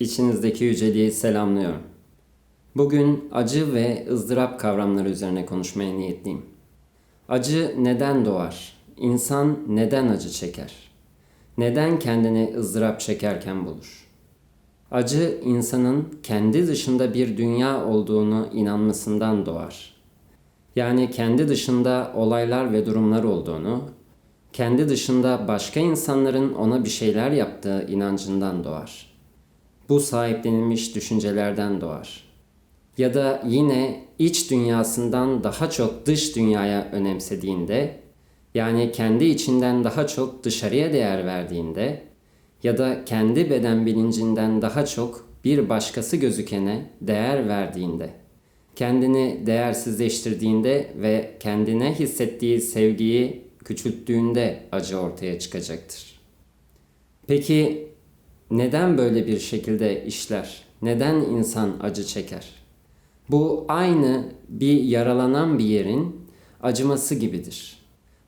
içinizdeki yüceliği selamlıyorum. Bugün acı ve ızdırap kavramları üzerine konuşmaya niyetliyim. Acı neden doğar? İnsan neden acı çeker? Neden kendini ızdırap çekerken bulur? Acı insanın kendi dışında bir dünya olduğunu inanmasından doğar. Yani kendi dışında olaylar ve durumlar olduğunu, kendi dışında başka insanların ona bir şeyler yaptığı inancından doğar. Bu sahiplenilmiş düşüncelerden doğar. Ya da yine iç dünyasından daha çok dış dünyaya önemsediğinde, yani kendi içinden daha çok dışarıya değer verdiğinde ya da kendi beden bilincinden daha çok bir başkası gözükene değer verdiğinde, kendini değersizleştirdiğinde ve kendine hissettiği sevgiyi küçülttüğünde acı ortaya çıkacaktır. Peki neden böyle bir şekilde işler? Neden insan acı çeker? Bu aynı bir yaralanan bir yerin acıması gibidir.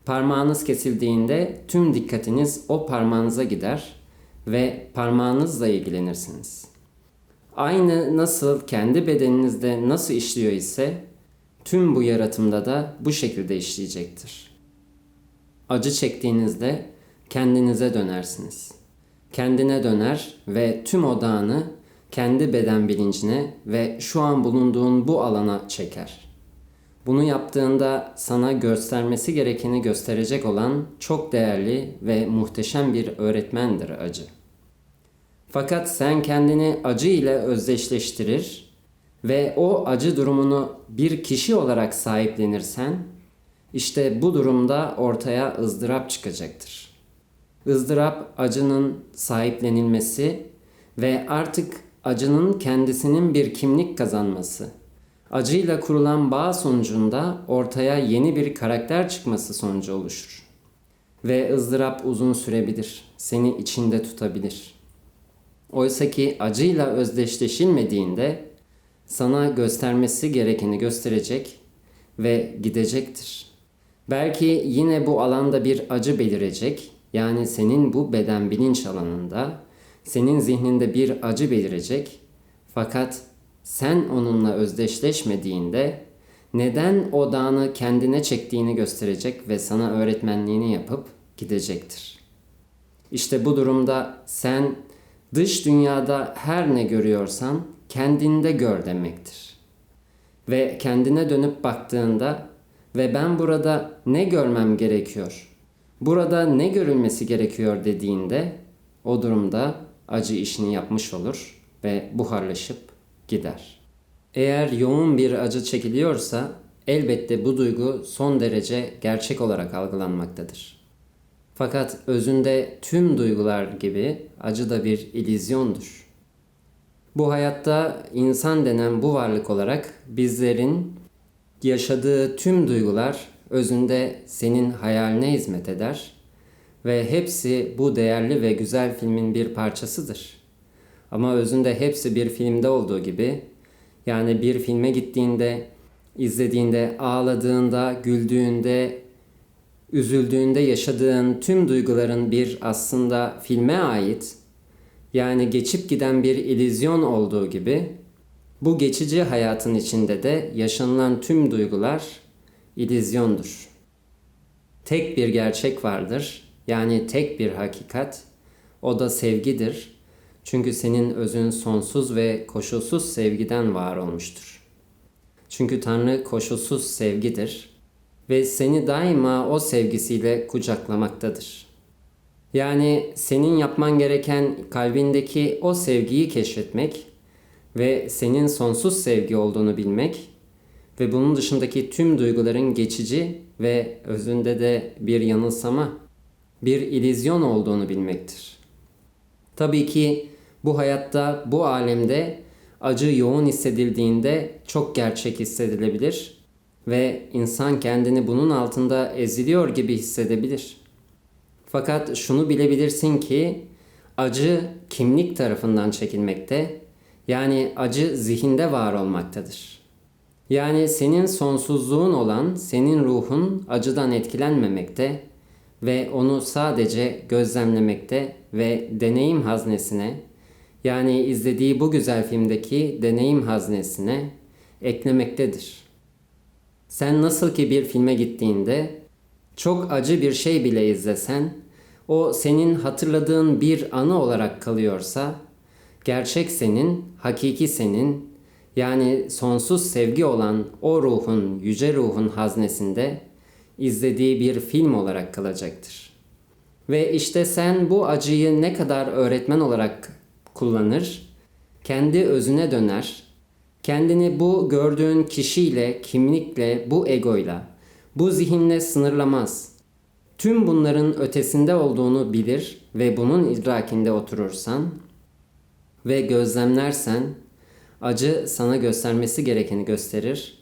Parmağınız kesildiğinde tüm dikkatiniz o parmağınıza gider ve parmağınızla ilgilenirsiniz. Aynı nasıl kendi bedeninizde nasıl işliyor ise tüm bu yaratımda da bu şekilde işleyecektir. Acı çektiğinizde kendinize dönersiniz. Kendine döner ve tüm odağını kendi beden bilincine ve şu an bulunduğun bu alana çeker. Bunu yaptığında sana göstermesi gerekeni gösterecek olan çok değerli ve muhteşem bir öğretmendir acı. Fakat sen kendini acı ile özdeşleştirir ve o acı durumunu bir kişi olarak sahiplenirsen, işte bu durumda ortaya ızdırap çıkacaktır. Izdırap acının sahiplenilmesi ve artık acının kendisinin bir kimlik kazanması. Acıyla kurulan bağ sonucunda ortaya yeni bir karakter çıkması sonucu oluşur. Ve ızdırap uzun sürebilir, seni içinde tutabilir. Oysa ki acıyla özdeşleşilmediğinde sana göstermesi gerekeni gösterecek ve gidecektir. Belki yine bu alanda bir acı belirecek. Yani senin bu beden bilinç alanında senin zihninde bir acı belirecek. Fakat sen onunla özdeşleşmediğinde neden odağını kendine çektiğini gösterecek ve sana öğretmenliğini yapıp gidecektir. İşte bu durumda sen dış dünyada her ne görüyorsan kendinde gör demektir. Ve kendine dönüp baktığında ve ben burada ne görmem gerekiyor? Burada ne görülmesi gerekiyor dediğinde o durumda acı işini yapmış olur ve buharlaşıp gider. Eğer yoğun bir acı çekiliyorsa elbette bu duygu son derece gerçek olarak algılanmaktadır. Fakat özünde tüm duygular gibi acı da bir ilizyondur. Bu hayatta insan denen bu varlık olarak bizlerin yaşadığı tüm duygular özünde senin hayaline hizmet eder ve hepsi bu değerli ve güzel filmin bir parçasıdır. Ama özünde hepsi bir filmde olduğu gibi yani bir filme gittiğinde, izlediğinde, ağladığında, güldüğünde, üzüldüğünde yaşadığın tüm duyguların bir aslında filme ait yani geçip giden bir ilizyon olduğu gibi bu geçici hayatın içinde de yaşanılan tüm duygular ilizyondur. Tek bir gerçek vardır yani tek bir hakikat, o da sevgidir. Çünkü senin özün sonsuz ve koşulsuz sevgiden var olmuştur. Çünkü Tanrı koşulsuz sevgidir ve seni daima o sevgisiyle kucaklamaktadır. Yani senin yapman gereken kalbindeki o sevgiyi keşfetmek ve senin sonsuz sevgi olduğunu bilmek ve bunun dışındaki tüm duyguların geçici ve özünde de bir yanılsama bir ilizyon olduğunu bilmektir. Tabii ki bu hayatta, bu alemde acı yoğun hissedildiğinde çok gerçek hissedilebilir ve insan kendini bunun altında eziliyor gibi hissedebilir. Fakat şunu bilebilirsin ki acı kimlik tarafından çekilmekte, yani acı zihinde var olmaktadır. Yani senin sonsuzluğun olan senin ruhun acıdan etkilenmemekte ve onu sadece gözlemlemekte ve deneyim haznesine yani izlediği bu güzel filmdeki deneyim haznesine eklemektedir. Sen nasıl ki bir filme gittiğinde çok acı bir şey bile izlesen, o senin hatırladığın bir anı olarak kalıyorsa, gerçek senin, hakiki senin, yani sonsuz sevgi olan o ruhun, yüce ruhun haznesinde izlediği bir film olarak kalacaktır. Ve işte sen bu acıyı ne kadar öğretmen olarak kullanır, kendi özüne döner, kendini bu gördüğün kişiyle, kimlikle, bu egoyla, bu zihinle sınırlamaz. Tüm bunların ötesinde olduğunu bilir ve bunun idrakinde oturursan ve gözlemlersen acı sana göstermesi gerekeni gösterir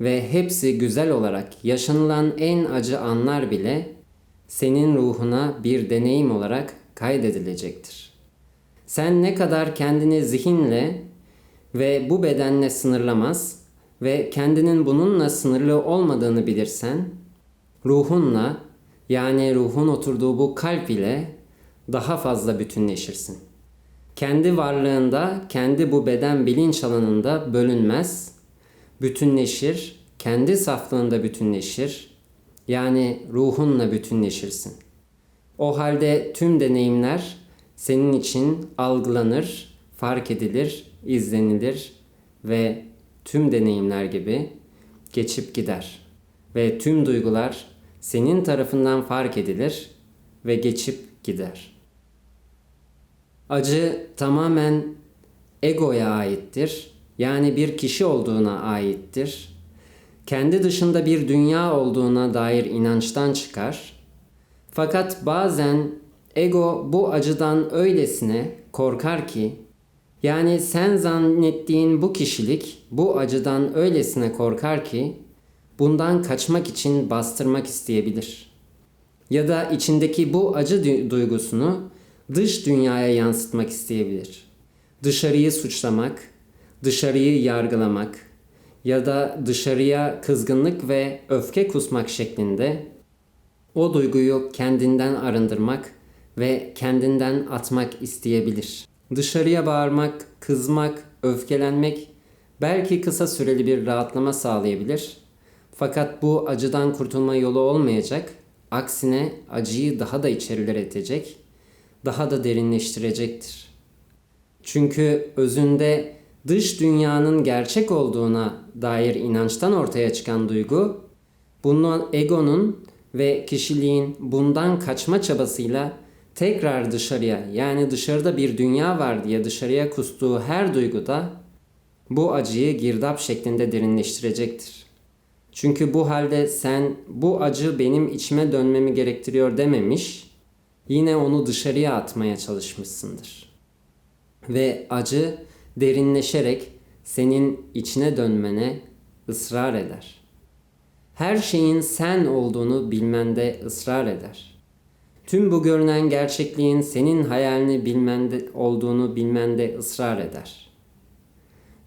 ve hepsi güzel olarak yaşanılan en acı anlar bile senin ruhuna bir deneyim olarak kaydedilecektir. Sen ne kadar kendini zihinle ve bu bedenle sınırlamaz ve kendinin bununla sınırlı olmadığını bilirsen, ruhunla yani ruhun oturduğu bu kalp ile daha fazla bütünleşirsin. Kendi varlığında, kendi bu beden bilinç alanında bölünmez, bütünleşir, kendi saflığında bütünleşir, yani ruhunla bütünleşirsin. O halde tüm deneyimler senin için algılanır, fark edilir, izlenilir ve tüm deneyimler gibi geçip gider. Ve tüm duygular senin tarafından fark edilir ve geçip gider. Acı tamamen egoya aittir. Yani bir kişi olduğuna aittir. Kendi dışında bir dünya olduğuna dair inançtan çıkar. Fakat bazen ego bu acıdan öylesine korkar ki yani sen zannettiğin bu kişilik bu acıdan öylesine korkar ki bundan kaçmak için bastırmak isteyebilir. Ya da içindeki bu acı duygusunu dış dünyaya yansıtmak isteyebilir. Dışarıyı suçlamak, dışarıyı yargılamak ya da dışarıya kızgınlık ve öfke kusmak şeklinde o duyguyu kendinden arındırmak ve kendinden atmak isteyebilir. Dışarıya bağırmak, kızmak, öfkelenmek belki kısa süreli bir rahatlama sağlayabilir. Fakat bu acıdan kurtulma yolu olmayacak. Aksine acıyı daha da içerilere itecek, daha da derinleştirecektir. Çünkü özünde dış dünyanın gerçek olduğuna dair inançtan ortaya çıkan duygu, bunun egonun ve kişiliğin bundan kaçma çabasıyla tekrar dışarıya yani dışarıda bir dünya var diye dışarıya kustuğu her duyguda bu acıyı girdap şeklinde derinleştirecektir. Çünkü bu halde sen bu acı benim içime dönmemi gerektiriyor dememiş, yine onu dışarıya atmaya çalışmışsındır. Ve acı derinleşerek senin içine dönmene ısrar eder. Her şeyin sen olduğunu bilmende ısrar eder. Tüm bu görünen gerçekliğin senin hayalini bilmende olduğunu bilmende ısrar eder.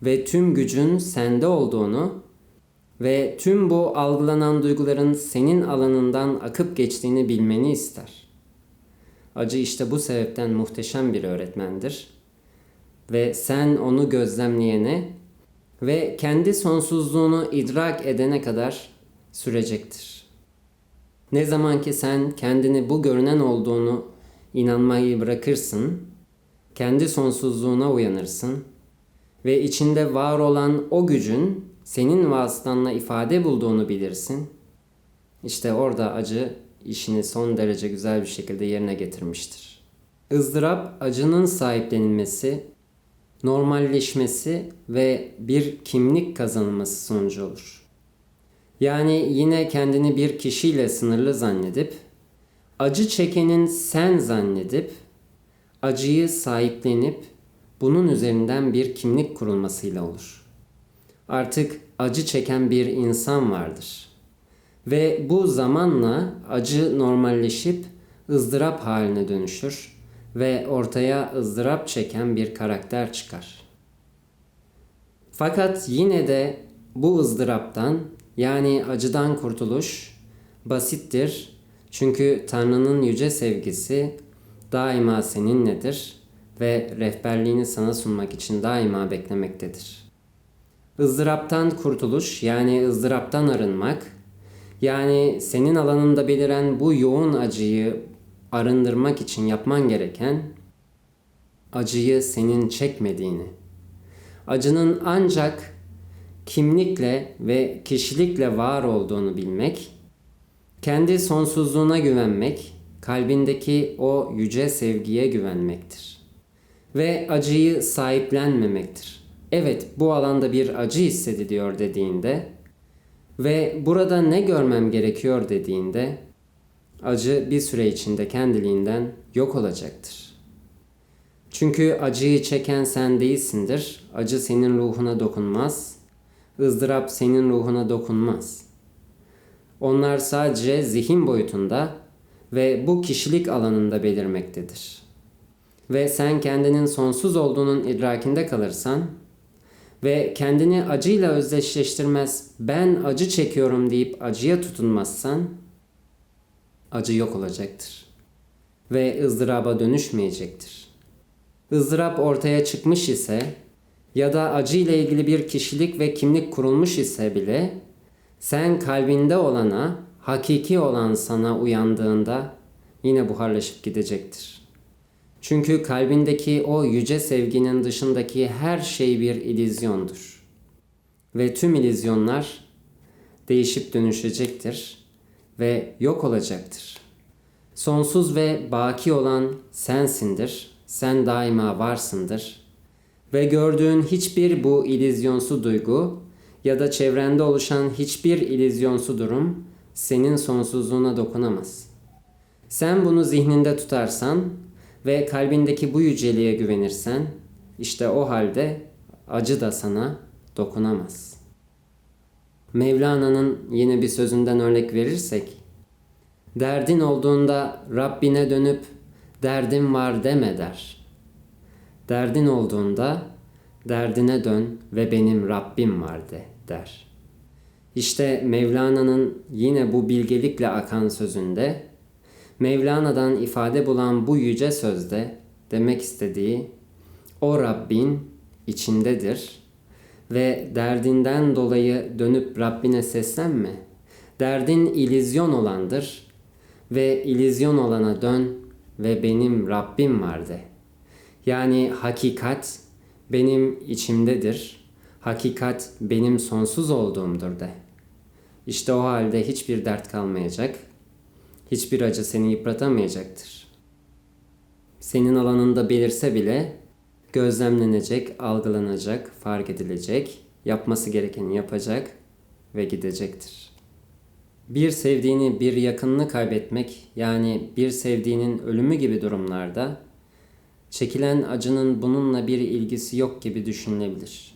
Ve tüm gücün sende olduğunu ve tüm bu algılanan duyguların senin alanından akıp geçtiğini bilmeni ister. Acı işte bu sebepten muhteşem bir öğretmendir. Ve sen onu gözlemleyene ve kendi sonsuzluğunu idrak edene kadar sürecektir. Ne zaman ki sen kendini bu görünen olduğunu inanmayı bırakırsın, kendi sonsuzluğuna uyanırsın ve içinde var olan o gücün senin vasıtanla ifade bulduğunu bilirsin. İşte orada acı işini son derece güzel bir şekilde yerine getirmiştir. ızdırap acının sahiplenilmesi, normalleşmesi ve bir kimlik kazanılması sonucu olur. Yani yine kendini bir kişiyle sınırlı zannedip, acı çekenin sen zannedip, acıyı sahiplenip bunun üzerinden bir kimlik kurulmasıyla olur. Artık acı çeken bir insan vardır. Ve bu zamanla acı normalleşip ızdırap haline dönüşür ve ortaya ızdırap çeken bir karakter çıkar. Fakat yine de bu ızdıraptan yani acıdan kurtuluş basittir. Çünkü Tanrı'nın yüce sevgisi daima seninledir ve rehberliğini sana sunmak için daima beklemektedir. ızdıraptan kurtuluş yani ızdıraptan arınmak yani senin alanında beliren bu yoğun acıyı arındırmak için yapman gereken acıyı senin çekmediğini, acının ancak kimlikle ve kişilikle var olduğunu bilmek, kendi sonsuzluğuna güvenmek, kalbindeki o yüce sevgiye güvenmektir. Ve acıyı sahiplenmemektir. Evet bu alanda bir acı hissediliyor dediğinde ve burada ne görmem gerekiyor dediğinde acı bir süre içinde kendiliğinden yok olacaktır. Çünkü acıyı çeken sen değilsindir. Acı senin ruhuna dokunmaz. ızdırap senin ruhuna dokunmaz. Onlar sadece zihin boyutunda ve bu kişilik alanında belirmektedir. Ve sen kendinin sonsuz olduğunun idrakinde kalırsan ve kendini acıyla özdeşleştirmez, ben acı çekiyorum deyip acıya tutunmazsan acı yok olacaktır ve ızdıraba dönüşmeyecektir. ızdırap ortaya çıkmış ise ya da acı ile ilgili bir kişilik ve kimlik kurulmuş ise bile sen kalbinde olana, hakiki olan sana uyandığında yine buharlaşıp gidecektir. Çünkü kalbindeki o yüce sevginin dışındaki her şey bir ilizyondur. Ve tüm ilizyonlar değişip dönüşecektir ve yok olacaktır. Sonsuz ve baki olan sensindir. Sen daima varsındır. Ve gördüğün hiçbir bu ilizyonsu duygu ya da çevrende oluşan hiçbir ilizyonsu durum senin sonsuzluğuna dokunamaz. Sen bunu zihninde tutarsan ve kalbindeki bu yüceliğe güvenirsen işte o halde acı da sana dokunamaz. Mevlana'nın yine bir sözünden örnek verirsek derdin olduğunda Rabbine dönüp derdim var deme der. Derdin olduğunda derdine dön ve benim Rabbim var de der. İşte Mevlana'nın yine bu bilgelikle akan sözünde Mevlana'dan ifade bulan bu yüce sözde demek istediği o Rabbin içindedir ve derdinden dolayı dönüp Rabbine seslenme. Derdin ilizyon olandır ve ilizyon olana dön ve benim Rabbim var de. Yani hakikat benim içimdedir. Hakikat benim sonsuz olduğumdur de. İşte o halde hiçbir dert kalmayacak. Hiçbir acı seni yıpratamayacaktır. Senin alanında belirse bile gözlemlenecek, algılanacak, fark edilecek, yapması gerekeni yapacak ve gidecektir. Bir sevdiğini, bir yakınını kaybetmek yani bir sevdiğinin ölümü gibi durumlarda çekilen acının bununla bir ilgisi yok gibi düşünülebilir.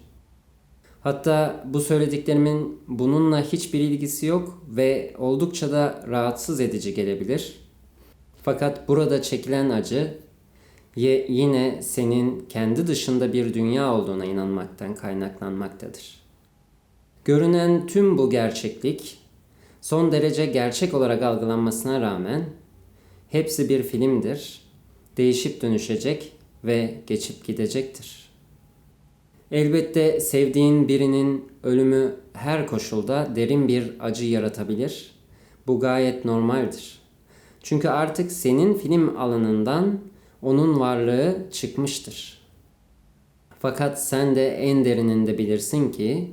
Hatta bu söylediklerimin bununla hiçbir ilgisi yok ve oldukça da rahatsız edici gelebilir. Fakat burada çekilen acı yine senin kendi dışında bir dünya olduğuna inanmaktan kaynaklanmaktadır. Görünen tüm bu gerçeklik son derece gerçek olarak algılanmasına rağmen hepsi bir filmdir, değişip dönüşecek ve geçip gidecektir. Elbette sevdiğin birinin ölümü her koşulda derin bir acı yaratabilir. Bu gayet normaldir. Çünkü artık senin film alanından onun varlığı çıkmıştır. Fakat sen de en derininde bilirsin ki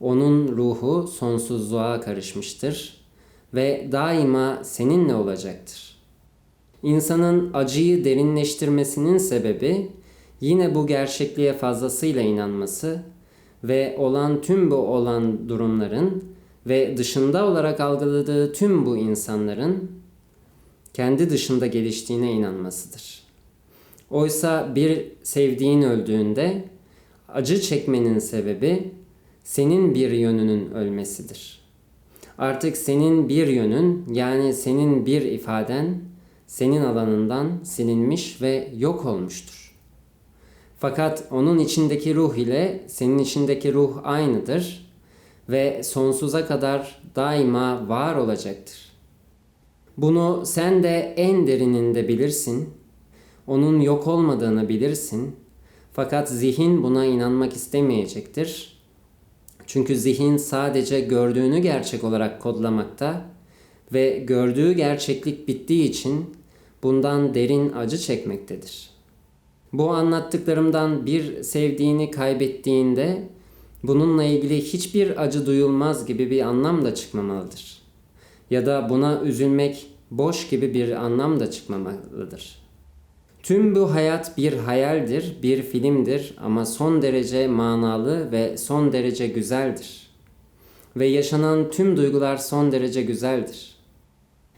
onun ruhu sonsuzluğa karışmıştır ve daima seninle olacaktır. İnsanın acıyı derinleştirmesinin sebebi yine bu gerçekliğe fazlasıyla inanması ve olan tüm bu olan durumların ve dışında olarak algıladığı tüm bu insanların kendi dışında geliştiğine inanmasıdır. Oysa bir sevdiğin öldüğünde acı çekmenin sebebi senin bir yönünün ölmesidir. Artık senin bir yönün yani senin bir ifaden senin alanından silinmiş ve yok olmuştur. Fakat onun içindeki ruh ile senin içindeki ruh aynıdır ve sonsuza kadar daima var olacaktır. Bunu sen de en derininde bilirsin. onun yok olmadığını bilirsin. Fakat zihin buna inanmak istemeyecektir. Çünkü zihin sadece gördüğünü gerçek olarak kodlamakta ve gördüğü gerçeklik bittiği için bundan derin acı çekmektedir. Bu anlattıklarımdan bir sevdiğini kaybettiğinde bununla ilgili hiçbir acı duyulmaz gibi bir anlam da çıkmamalıdır. Ya da buna üzülmek boş gibi bir anlam da çıkmamalıdır. Tüm bu hayat bir hayaldir, bir filmdir ama son derece manalı ve son derece güzeldir. Ve yaşanan tüm duygular son derece güzeldir.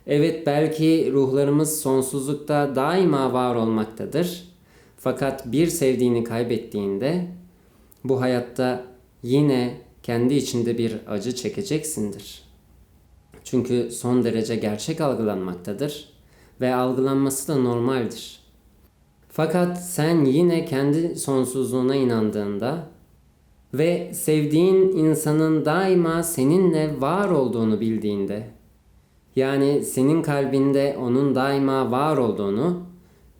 Evet belki ruhlarımız sonsuzlukta daima var olmaktadır. Fakat bir sevdiğini kaybettiğinde bu hayatta yine kendi içinde bir acı çekeceksindir. Çünkü son derece gerçek algılanmaktadır ve algılanması da normaldir. Fakat sen yine kendi sonsuzluğuna inandığında ve sevdiğin insanın daima seninle var olduğunu bildiğinde yani senin kalbinde onun daima var olduğunu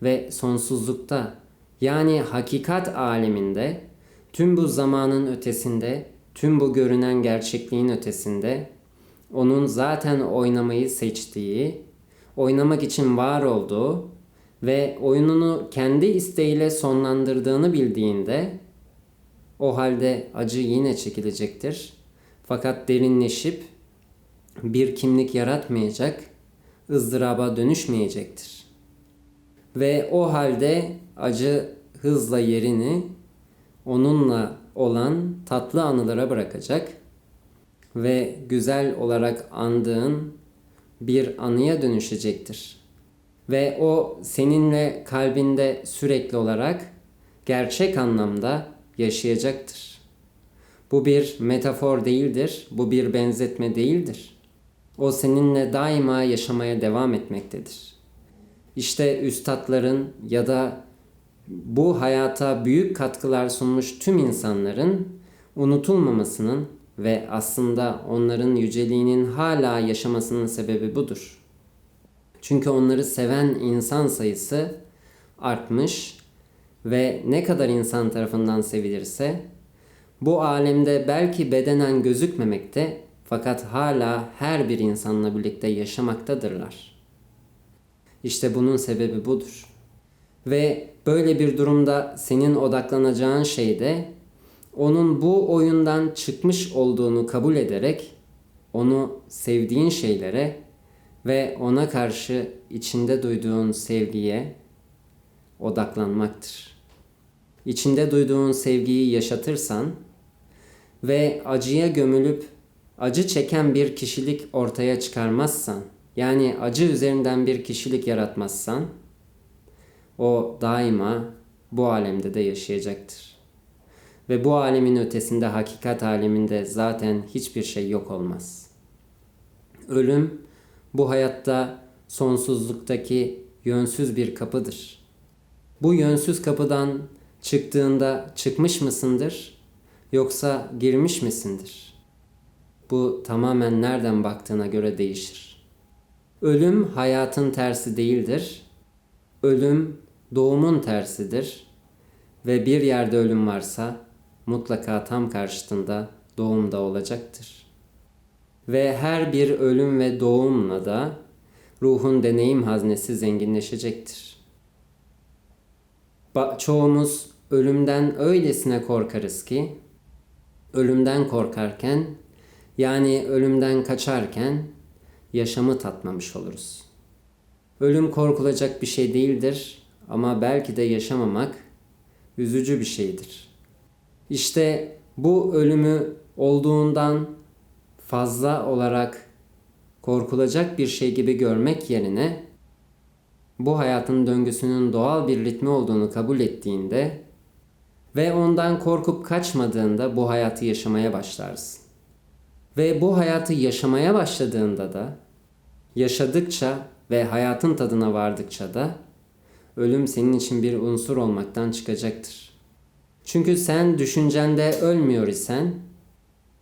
ve sonsuzlukta yani hakikat aleminde tüm bu zamanın ötesinde, tüm bu görünen gerçekliğin ötesinde onun zaten oynamayı seçtiği, oynamak için var olduğu ve oyununu kendi isteğiyle sonlandırdığını bildiğinde o halde acı yine çekilecektir. Fakat derinleşip bir kimlik yaratmayacak, ızdıraba dönüşmeyecektir. Ve o halde acı hızla yerini onunla olan tatlı anılara bırakacak ve güzel olarak andığın bir anıya dönüşecektir. Ve o seninle kalbinde sürekli olarak gerçek anlamda yaşayacaktır. Bu bir metafor değildir, bu bir benzetme değildir. O seninle daima yaşamaya devam etmektedir. İşte üstadların ya da bu hayata büyük katkılar sunmuş tüm insanların unutulmamasının ve aslında onların yüceliğinin hala yaşamasının sebebi budur. Çünkü onları seven insan sayısı artmış ve ne kadar insan tarafından sevilirse bu alemde belki bedenen gözükmemekte fakat hala her bir insanla birlikte yaşamaktadırlar. İşte bunun sebebi budur. Ve böyle bir durumda senin odaklanacağın şey de onun bu oyundan çıkmış olduğunu kabul ederek onu sevdiğin şeylere ve ona karşı içinde duyduğun sevgiye odaklanmaktır. İçinde duyduğun sevgiyi yaşatırsan ve acıya gömülüp acı çeken bir kişilik ortaya çıkarmazsan, yani acı üzerinden bir kişilik yaratmazsan, o daima bu alemde de yaşayacaktır. Ve bu alemin ötesinde hakikat aleminde zaten hiçbir şey yok olmaz. Ölüm bu hayatta sonsuzluktaki yönsüz bir kapıdır. Bu yönsüz kapıdan çıktığında çıkmış mısındır yoksa girmiş misindir? Bu tamamen nereden baktığına göre değişir. Ölüm hayatın tersi değildir. Ölüm doğumun tersidir. Ve bir yerde ölüm varsa mutlaka tam karşısında doğum da olacaktır. Ve her bir ölüm ve doğumla da ruhun deneyim haznesi zenginleşecektir. Ba- çoğumuz ölümden öylesine korkarız ki ölümden korkarken yani ölümden kaçarken yaşamı tatmamış oluruz. Ölüm korkulacak bir şey değildir ama belki de yaşamamak üzücü bir şeydir. İşte bu ölümü olduğundan fazla olarak korkulacak bir şey gibi görmek yerine bu hayatın döngüsünün doğal bir ritmi olduğunu kabul ettiğinde ve ondan korkup kaçmadığında bu hayatı yaşamaya başlarsın. Ve bu hayatı yaşamaya başladığında da yaşadıkça ve hayatın tadına vardıkça da ölüm senin için bir unsur olmaktan çıkacaktır. Çünkü sen düşüncende ölmüyor isen,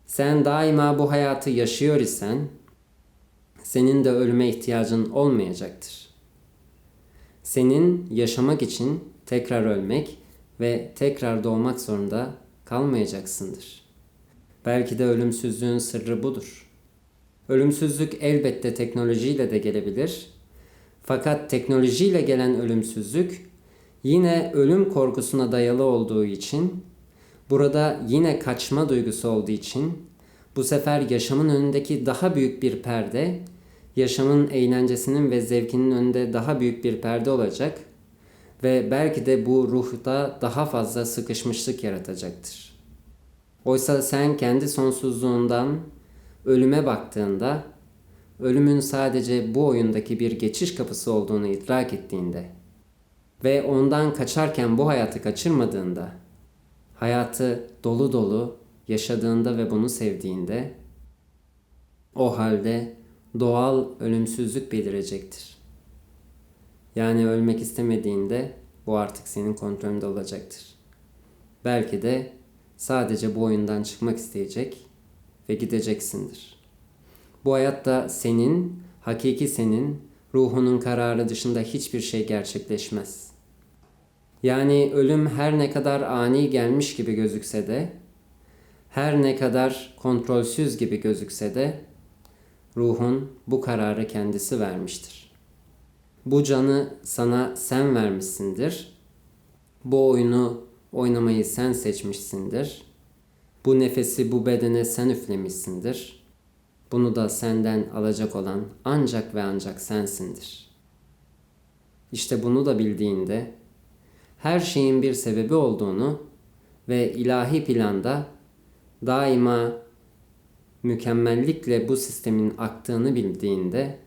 sen daima bu hayatı yaşıyor isen, senin de ölüme ihtiyacın olmayacaktır. senin yaşamak için tekrar ölmek ve tekrar doğmak zorunda kalmayacaksındır. Belki de ölümsüzlüğün sırrı budur. Ölümsüzlük elbette teknolojiyle de gelebilir. Fakat teknolojiyle gelen ölümsüzlük yine ölüm korkusuna dayalı olduğu için, burada yine kaçma duygusu olduğu için bu sefer yaşamın önündeki daha büyük bir perde, yaşamın eğlencesinin ve zevkinin önünde daha büyük bir perde olacak ve belki de bu ruhta daha fazla sıkışmışlık yaratacaktır. Oysa sen kendi sonsuzluğundan ölüme baktığında ölümün sadece bu oyundaki bir geçiş kapısı olduğunu idrak ettiğinde ve ondan kaçarken bu hayatı kaçırmadığında hayatı dolu dolu yaşadığında ve bunu sevdiğinde o halde doğal ölümsüzlük belirecektir. Yani ölmek istemediğinde bu artık senin kontrolünde olacaktır. Belki de sadece bu oyundan çıkmak isteyecek ve gideceksindir. Bu hayatta senin, hakiki senin, ruhunun kararı dışında hiçbir şey gerçekleşmez. Yani ölüm her ne kadar ani gelmiş gibi gözükse de, her ne kadar kontrolsüz gibi gözükse de, ruhun bu kararı kendisi vermiştir. Bu canı sana sen vermişsindir. Bu oyunu oynamayı sen seçmişsindir. Bu nefesi bu bedene sen üflemişsindir. Bunu da senden alacak olan ancak ve ancak sensindir. İşte bunu da bildiğinde her şeyin bir sebebi olduğunu ve ilahi planda daima mükemmellikle bu sistemin aktığını bildiğinde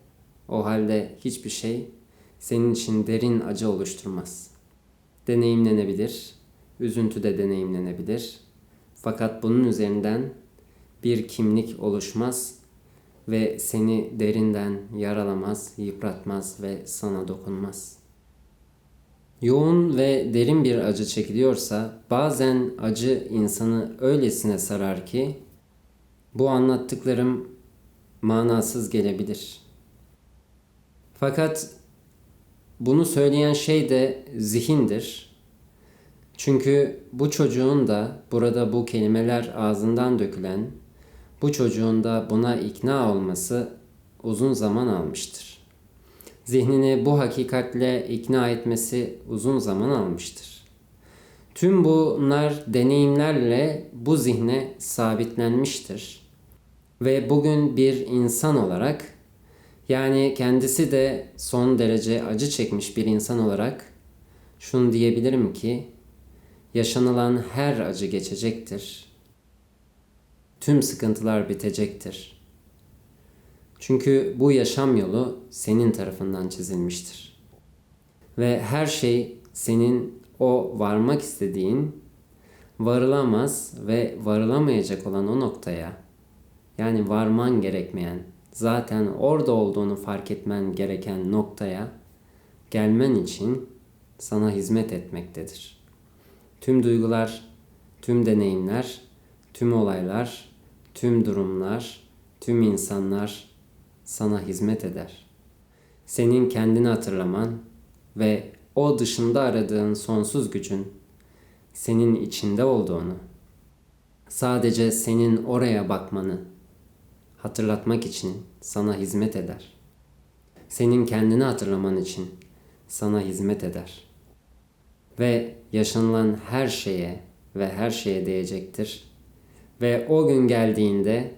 o halde hiçbir şey senin için derin acı oluşturmaz. Deneyimlenebilir, üzüntü de deneyimlenebilir. Fakat bunun üzerinden bir kimlik oluşmaz ve seni derinden yaralamaz, yıpratmaz ve sana dokunmaz. Yoğun ve derin bir acı çekiliyorsa bazen acı insanı öylesine sarar ki bu anlattıklarım manasız gelebilir. Fakat bunu söyleyen şey de zihindir. Çünkü bu çocuğun da burada bu kelimeler ağzından dökülen, bu çocuğun da buna ikna olması uzun zaman almıştır. Zihnini bu hakikatle ikna etmesi uzun zaman almıştır. Tüm bunlar deneyimlerle bu zihne sabitlenmiştir. Ve bugün bir insan olarak yani kendisi de son derece acı çekmiş bir insan olarak şunu diyebilirim ki yaşanılan her acı geçecektir. Tüm sıkıntılar bitecektir. Çünkü bu yaşam yolu senin tarafından çizilmiştir. Ve her şey senin o varmak istediğin varılamaz ve varılamayacak olan o noktaya yani varman gerekmeyen zaten orada olduğunu fark etmen gereken noktaya gelmen için sana hizmet etmektedir. Tüm duygular, tüm deneyimler, tüm olaylar, tüm durumlar, tüm insanlar sana hizmet eder. Senin kendini hatırlaman ve o dışında aradığın sonsuz gücün senin içinde olduğunu, sadece senin oraya bakmanı hatırlatmak için sana hizmet eder. Senin kendini hatırlaman için sana hizmet eder. Ve yaşanılan her şeye ve her şeye değecektir. Ve o gün geldiğinde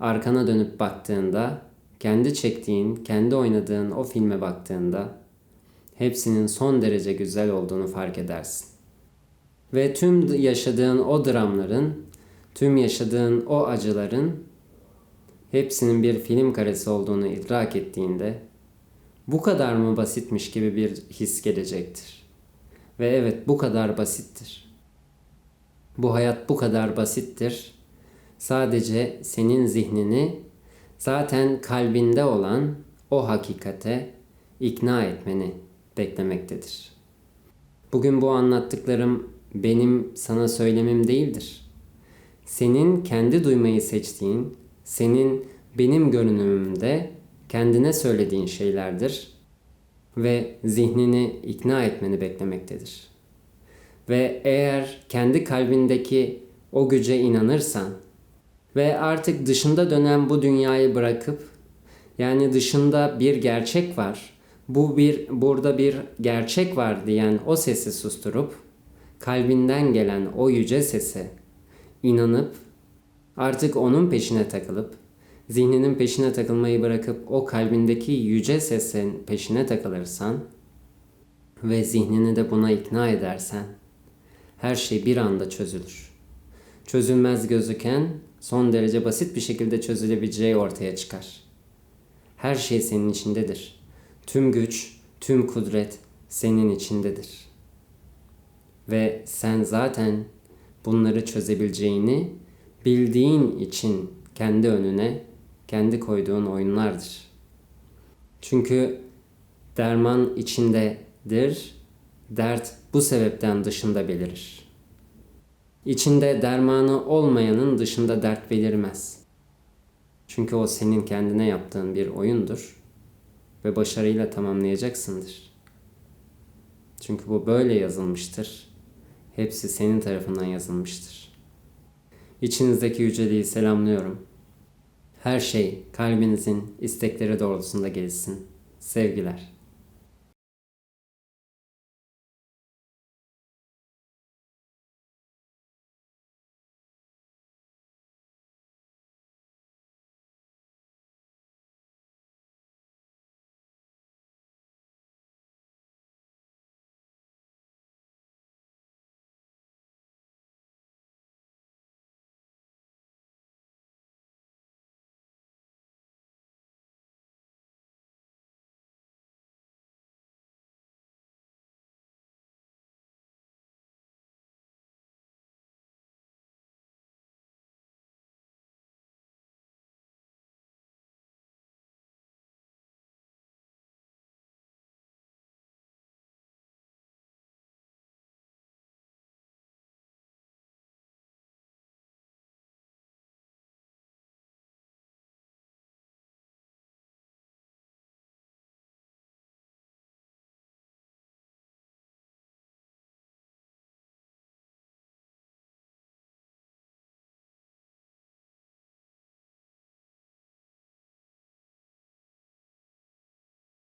arkana dönüp baktığında kendi çektiğin, kendi oynadığın o filme baktığında hepsinin son derece güzel olduğunu fark edersin. Ve tüm yaşadığın o dramların, tüm yaşadığın o acıların hepsinin bir film karesi olduğunu idrak ettiğinde bu kadar mı basitmiş gibi bir his gelecektir. Ve evet bu kadar basittir. Bu hayat bu kadar basittir. Sadece senin zihnini zaten kalbinde olan o hakikate ikna etmeni beklemektedir. Bugün bu anlattıklarım benim sana söylemim değildir. Senin kendi duymayı seçtiğin senin benim görünümümde kendine söylediğin şeylerdir. ve zihnini ikna etmeni beklemektedir. Ve eğer kendi kalbindeki o güce inanırsan ve artık dışında dönen bu dünyayı bırakıp yani dışında bir gerçek var. Bu bir burada bir gerçek var diyen o sesi susturup kalbinden gelen o yüce sese inanıp artık onun peşine takılıp zihninin peşine takılmayı bırakıp o kalbindeki yüce sesin peşine takılırsan ve zihnini de buna ikna edersen her şey bir anda çözülür. Çözülmez gözüken son derece basit bir şekilde çözülebileceği ortaya çıkar. Her şey senin içindedir. Tüm güç, tüm kudret senin içindedir. Ve sen zaten bunları çözebileceğini bildiğin için kendi önüne kendi koyduğun oyunlardır. Çünkü derman içindedir, dert bu sebepten dışında belirir. İçinde dermanı olmayanın dışında dert belirmez. Çünkü o senin kendine yaptığın bir oyundur ve başarıyla tamamlayacaksındır. Çünkü bu böyle yazılmıştır. Hepsi senin tarafından yazılmıştır. İçinizdeki yüceliği selamlıyorum. Her şey kalbinizin istekleri doğrultusunda gelişsin. Sevgiler.